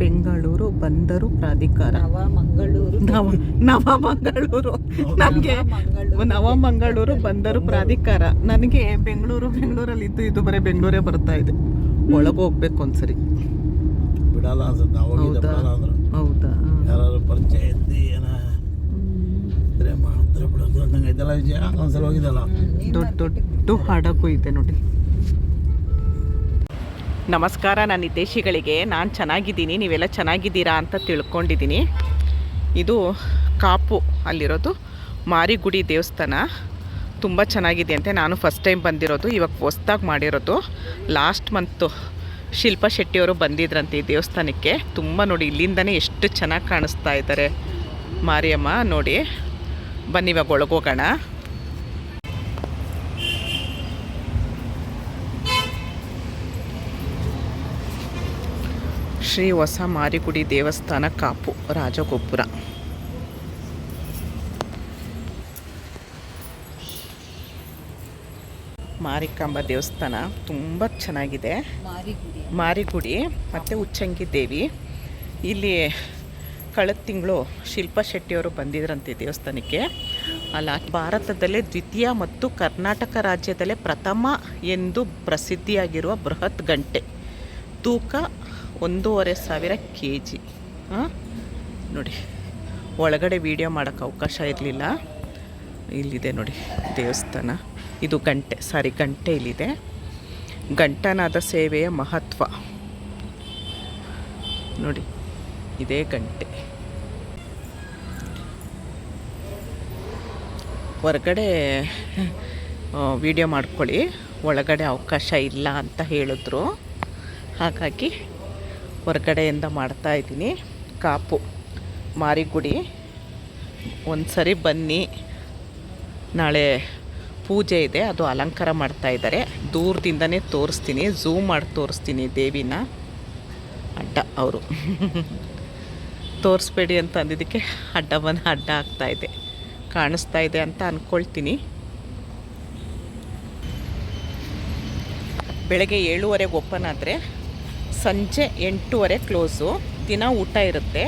ಬೆಂಗಳೂರು ಬಂದರು ಪ್ರಾಧಿಕಾರ. ನವ ಮಂಗಳೂರು ನವ ಮಂಗಳೂರು ನನಗೆ ನವಮಂಗಳೂರು ಬಂದರು ಪ್ರಾಧಿಕಾರ. ನನಗೆ ಬೆಂಗಳೂರು ಬೆಂಗಳೂರಲ್ಲಿ ಇದ್ದು ಇದು ಬರೀ ಬೆಂಗಳೂರೇ ಬರ್ತಾ ಇದೆ. ಒಳಗೆ ಹೋಗ್ಬೇಕು ಒಂದ್ಸರಿ. ಬಿಡಲ್ಲ ಹೌದಾ? ಹೌದಾ? ಯಾರು ಪರಿಚಯ ಇದ್ದು ಏನ ಇದ್ರೆ ಮಾಡ್ತಾರೆ ಬಿಡೋದು ಅಂದಂಗೆ ಇದೆಲ್ಲ ವಿಜಯ? ಒಂದ್ಸಲ ಹೋಗಿದ್ದಲ್ಲ? ದೊಡ್ಡ ದೊಡ್ಡ ಹಡಗು ಇದೆ ನೋಡಿ. ನಮಸ್ಕಾರ, ನನ್ನ ಹಿತೇಶಿಗಳಿಗೆ ನಾನು ಚೆನ್ನಾಗಿದ್ದೀನಿ, ನೀವೆಲ್ಲ ಚೆನ್ನಾಗಿದ್ದೀರಾ ಅಂತ ತಿಳ್ಕೊಂಡಿದ್ದೀನಿ. ಇದು ಕಾಪು ಅಲ್ಲಿರೋದು ಮಾರಿಗುಡಿ ದೇವಸ್ಥಾನ. ತುಂಬ ಚೆನ್ನಾಗಿದೆ ಅಂತೆ. ನಾನು ಫಸ್ಟ್ ಟೈಮ್ ಬಂದಿರೋದು, ಇವಾಗ ಹೊಸ್ದಾಗಿ ಮಾಡಿರೋದು. ಲಾಸ್ಟ್ ಮಂತು ಶಿಲ್ಪಾ ಶೆಟ್ಟಿಯವರು ಬಂದಿದ್ರಂತೆ ಈ ದೇವಸ್ಥಾನಕ್ಕೆ. ತುಂಬ ನೋಡಿ, ಇಲ್ಲಿಂದನೇ ಎಷ್ಟು ಚೆನ್ನಾಗಿ ಕಾಣಿಸ್ತಾ ಇದ್ದಾರೆ ಮಾರಿಯಮ್ಮ. ನೋಡಿ, ಬನ್ನಿ ಇವಾಗ ಒಳಗೋಗೋಣ. ಶ್ರೀ ಹೊಸ ಮಾರಿಗುಡಿ ದೇವಸ್ಥಾನ ಕಾಪು ರಾಜಗೋಪುರ. ಮಾರಿಕಾಂಬ ದೇವಸ್ಥಾನ ತುಂಬ ಚೆನ್ನಾಗಿದೆ. ಮಾರಿಗುಡಿ. ಮತ್ತು ಉಚ್ಚಂಗಿ ದೇವಿ. ಇಲ್ಲಿ ಕಳೆದ ತಿಂಗಳು ಶಿಲ್ಪಾ ಶೆಟ್ಟಿಯವರು ಬಂದಿದ್ರಂತೆ ದೇವಸ್ಥಾನಕ್ಕೆ. ಅಲ್ಲ ಭಾರತದಲ್ಲೇ ದ್ವಿತೀಯ ಮತ್ತು ಕರ್ನಾಟಕ ರಾಜ್ಯದಲ್ಲೇ ಪ್ರಥಮ ಎಂದು ಪ್ರಸಿದ್ಧಿಯಾಗಿರುವ ಬೃಹತ್ ಗಂಟೆ. ತೂಕ ಒಂದೂವರೆ ಸಾವಿರ ಕೆ ಜಿ ನೋಡಿ, ಒಳಗಡೆ ವಿಡಿಯೋ ಮಾಡೋಕ್ಕೆ ಅವಕಾಶ ಇರಲಿಲ್ಲ. ಇಲ್ಲಿದೆ ನೋಡಿ, ದೇವಸ್ಥಾನ. ಇದು ಗಂಟೆ, ಸಾರಿ, ಗಂಟೆ ಇಲ್ಲಿದೆ. ಗಂಟನಾದ ಸೇವೆಯ ಮಹತ್ವ. ನೋಡಿ, ಇದೇ ಗಂಟೆ. ಹೊರಗಡೆ ವಿಡಿಯೋ ಮಾಡ್ಕೊಳ್ಳಿ. ಒಳಗಡೆ ಅವಕಾಶ ಇಲ್ಲ ಅಂತ ಹೇಳಿದ್ರು. ಹಾಗಾಗಿ ಹೊರಗಡೆಯಿಂದ ಮಾಡ್ತಾ ಇದ್ದೀನಿ. ಕಾಪು, ಮಾರಿಗುಡಿ. ಒಂದು ಸರಿ ಬನ್ನಿ. ನಾಳೆ ಪೂಜೆ ಇದೆ, ಅದು ಅಲಂಕಾರ ಮಾಡ್ತಾ ಇದ್ದಾರೆ. ದೂರದಿಂದನೇ ತೋರಿಸ್ತೀನಿ ಝೂಮ್ ಮಾಡಿ ತೋರಿಸ್ತೀನಿ ದೇವಿನ. ಅಡ್ಡ ಅವರು. ತೋರಿಸ್ಬೇಡಿ ಅಂತ ಅಂದಿದ್ದಕ್ಕೆ ಅಡ್ಡ ಬಂದು ಅಡ್ಡ ಆಗ್ತಾ ಇದೆ. ಕಾಣಿಸ್ತಾ ಇದೆ ಅಂತ ಅಂದ್ಕೊಳ್ತೀನಿ ಬೆಳಗ್ಗೆ ಏಳುವರೆಗೆ ಓಪನ್ ಆದರೆ ಸಂಜೆ ಎಂಟೂವರೆ ಕ್ಲೋಸು. ದಿನ ಊಟ ಇರುತ್ತೆ.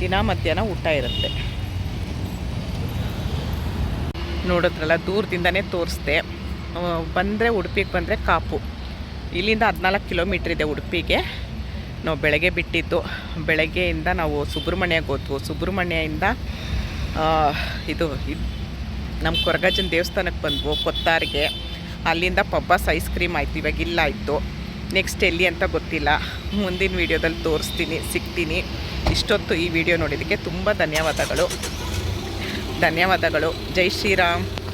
ದಿನ ಮಧ್ಯಾಹ್ನ ಊಟ ಇರುತ್ತೆ. ನೋಡಿದ್ರಲ್ಲ, ದೂರದಿಂದನೇ ತೋರಿಸ್ದೆ. ಬಂದರೆ ಉಡುಪಿಗೆ ಬಂದರೆ ಕಾಪು. ಇಲ್ಲಿಂದ ಹದಿನಾಲ್ಕು ಕಿಲೋಮೀಟ್ರ್ ಇದೆ ಉಡುಪಿಗೆ. ನಾವು ಬೆಳಗ್ಗೆ ಬಿಟ್ಟಿದ್ದು. ಬೆಳಗ್ಗೆಯಿಂದ ನಾವು ಸುಬ್ರಹ್ಮಣ್ಯಗೆ ಹೋದ್ವು. ಸುಬ್ರಹ್ಮಣ್ಯದಿಂದ ಇದು ನಮ್ಮ ಕೊರಗಜ್ಜನ ದೇವಸ್ಥಾನಕ್ಕೆ ಬಂದ್ವು, ಕೊತ್ತಾರಿಗೆ. ಅಲ್ಲಿಂದ ಪಬ್ಬಾಸ್ ಐಸ್ ಕ್ರೀಮ್ ಆಯಿತು. ಇವಾಗ ಇಲ್ಲ ಆಯಿತು. ನೆಕ್ಸ್ಟ್ ಎಲ್ಲಿ ಅಂತ ಗೊತ್ತಿಲ್ಲ. ಮುಂದಿನ ವೀಡಿಯೋದಲ್ಲಿ ತೋರಿಸ್ತೀನಿ, ಸಿಗ್ತೀನಿ. ಇಷ್ಟೊತ್ತು ಈ ವಿಡಿಯೋ ನೋಡಿದ್ದಕ್ಕೆ ತುಂಬ ಧನ್ಯವಾದಗಳು. ಧನ್ಯವಾದಗಳು. ಜೈ ಶ್ರೀರಾಮ್.